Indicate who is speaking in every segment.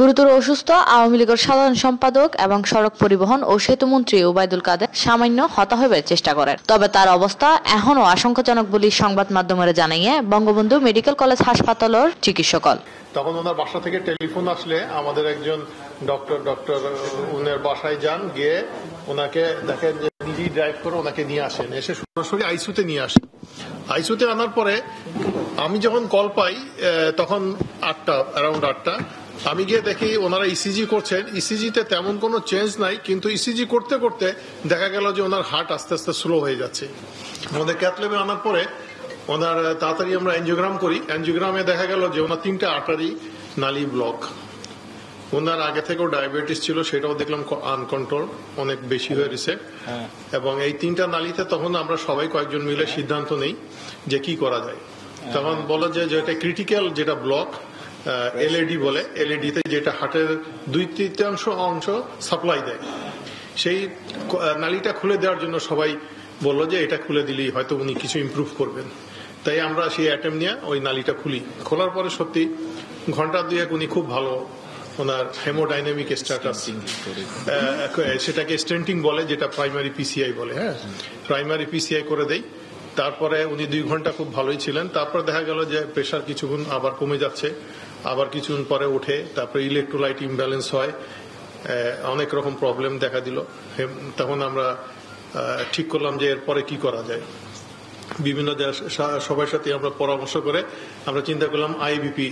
Speaker 1: গুরুতর অসুস্থ আওয়ামী লীগের সাধারণ সম্পাদক এবং সড়ক পরিবহন ও সেতু মন্ত্রী ওবায়দুল কাদের সামান্য হবে চেষ্টা করেন তবে তার অবস্থা এখনও আশঙ্কাজনক বলে সংবাদ মাধ্যমের জানিয়ে বঙ্গবন্ধু মেডিকেল কলেজ হাসপাতালের চিকিৎসক
Speaker 2: তখন ওনার বাসা থেকে টেলিফোন আসলে আমাদের একজন ডক্টর ডক্টর উনার বাসায় যান গিয়ে ওনাকে দেখেন যে নিজেই ড্রাইভ করে ওনাকে নিয়ে আসেন এসে সরাসরি আইসুতে নিয়ে আসেন আইসুতে আনার পরে আমি যখন কল পাই তখন আটটা আমি গিয়ে দেখি ওনারা ইসিজি e করছেন ইসিজিতে e তেমন কোনো চেঞ্জ নাই কিন্তু ইসিজি e করতে করতে দেখা গেল যে ওনার হার্ট আস্তে আস্তে স্লো হয়ে যাচ্ছে আমাদের ক্যাথলেমে আনার পরে ওনার তাড়াতাড়ি আমরা এনজিওগ্রাম করি এনজিওগ্রামে দেখা গেল যে ওনার তিনটা আটারি নালি ব্লক ওনার আগে থেকেও ডায়াবেটিস ছিল সেটাও দেখলাম আনকন্ট্রোল অনেক বেশি হয়ে গেছে হ্যাঁ। এবং এই তিনটা নালিতে তখন আমরা সবাই কয়েকজন মিলে হ্যাঁ। সিদ্ধান্ত নেই যে কি করা যায় হ্যাঁ, তখন বলা যায় যে যেটা ক্রিটিক্যাল যেটা ব্লক এলইডি বলে এলইডিতে যেটা হাটের দুই তৃতীয়াংশ অংশ সাপ্লাই দেয় সেই নালিটা খুলে দেওয়ার জন্য সবাই বলল যে এটা খুলে দিলেই হয়তো উনি কিছু ইম্প্রুভ করবেন তাই আমরা সেই অ্যাটেম নিয়ে ওই নালিটা খুলি খোলার পরে সত্যি ঘন্টা দুয়েক উনি খুব ভালো ওনার হেমোডাইনামিক স্ট্যাটাস সেটাকে স্টেন্টিং বলে যেটা প্রাইমারি পিসিআই বলে হ্যাঁ প্রাইমারি পিসিআই করে দেয় তারপরে উনি দুই ঘন্টা খুব ভালোই ছিলেন তারপর দেখা গেল যে প্রেশার কিছুক্ষণ আবার কমে যাচ্ছে আবার কিছুদিন পরে ওঠে তারপরে ইলেকট্রোলাইট ইমব্যালেন্স হয় অনেক রকম প্রবলেম দেখা দিল তখন আমরা ঠিক করলাম যে এরপরে কি করা যায় বিভিন্ন দেশ সবার সাথে আমরা পরামর্শ করে আমরা চিন্তা করলাম আইবিপি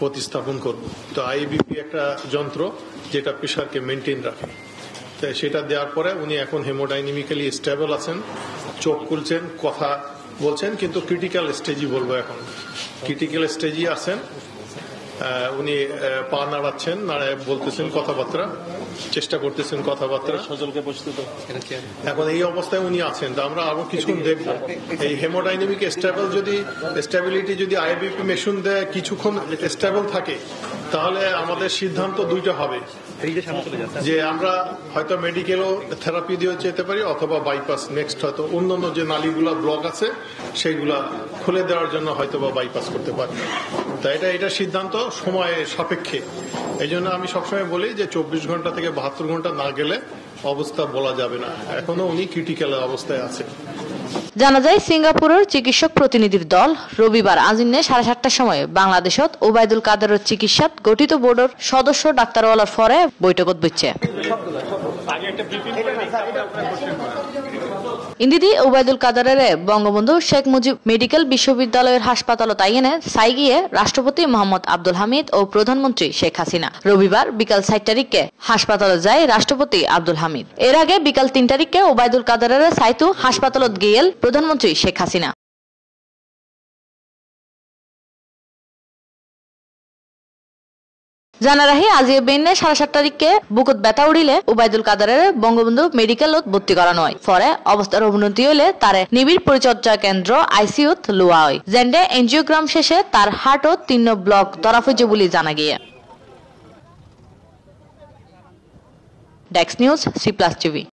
Speaker 2: প্রতিস্থাপন করব তো আইবিপি একটা যন্ত্র যেটা প্রেশারকে মেনটেন রাখে তাই সেটা দেওয়ার পরে উনি এখন হেমোডাইনিমিক্যালি স্টেবল আছেন চোখ খুলছেন কথা বলছেন কিন্তু ক্রিটিক্যাল স্টেজই বলবো এখন ক্রিটিক্যাল স্টেজই আছেন উনি পা নাড়াচ্ছেন নাড়ায় বলতেছেন কথাবার্তা চেষ্টা করতেছেন কথাবার্তা সজলকে বসতে এখন এই অবস্থায় উনি আছেন তো আমরা আরো কিছুক্ষণ দেখবো এই হেমোডাইনামিক স্টেবল যদি স্টেবিলিটি যদি আইবিপি মেশিন দেয় কিছুক্ষণ স্টেবল থাকে তাহলে আমাদের সিদ্ধান্ত দুইটা হবে যে আমরা হয়তো মেডিকেলও থেরাপি দিয়েও যেতে পারি অথবা বাইপাস নেক্সট হয়তো অন্যান্য যে নালীগুলা ব্লক আছে সেইগুলা খুলে দেওয়ার জন্য হয়তো বা বাইপাস করতে পারি তা এটা এটা সিদ্ধান্ত সময়ের সাপেক্ষে এই জন্য আমি সবসময় বলি যে চব্বিশ ঘন্টা থেকে বাহাত্তর ঘন্টা না গেলে অবস্থা বলা যাবে না এখনো উনি ক্রিটিক্যাল অবস্থায় আছে
Speaker 1: জানা যায় সিঙ্গাপুরের চিকিৎসক প্রতিনিধির দল রবিবার আজিন্নে সাড়ে সাতটার সময় বাংলাদেশত ওবায়দুল কাদের চিকিৎসা গঠিত বোর্ডের সদস্য ডাক্তারওয়ালার ফরে বৈঠকত বুঝছে ইন্দিদি ওবায়দুল কাদারের বঙ্গবন্ধু শেখ মুজিব মেডিকেল বিশ্ববিদ্যালয়ের হাসপাতাল এনে সাই গিয়ে রাষ্ট্রপতি মোহাম্মদ আব্দুল হামিদ ও প্রধানমন্ত্রী শেখ হাসিনা রবিবার বিকাল সাত তারিখে হাসপাতালে যায় রাষ্ট্রপতি আব্দুল হামিদ এর আগে বিকাল তিন তারিখে ওবায়দুল কাদারের সাইতু হাসপাতালত গিয়েল প্রধানমন্ত্রী শেখ হাসিনা জানা রাহি আজ বেনে সাড়ে সাত তারিখে বুকত ব্যথা উড়িলে উবায়দুল কাদারের বঙ্গবন্ধু মেডিকেলত ভর্তি করানো হয় পরে অবস্থার অবনতি হলে তার নিবিড় পরিচর্যা কেন্দ্র আইসিউত লোয়া হয় জেন্ডে এনজিওগ্রাম শেষে তার হার্টত তিন ব্লক ধরা হয়েছে বলে জানা গিয়ে ডেক্স নিউজ সি প্লাস টিভি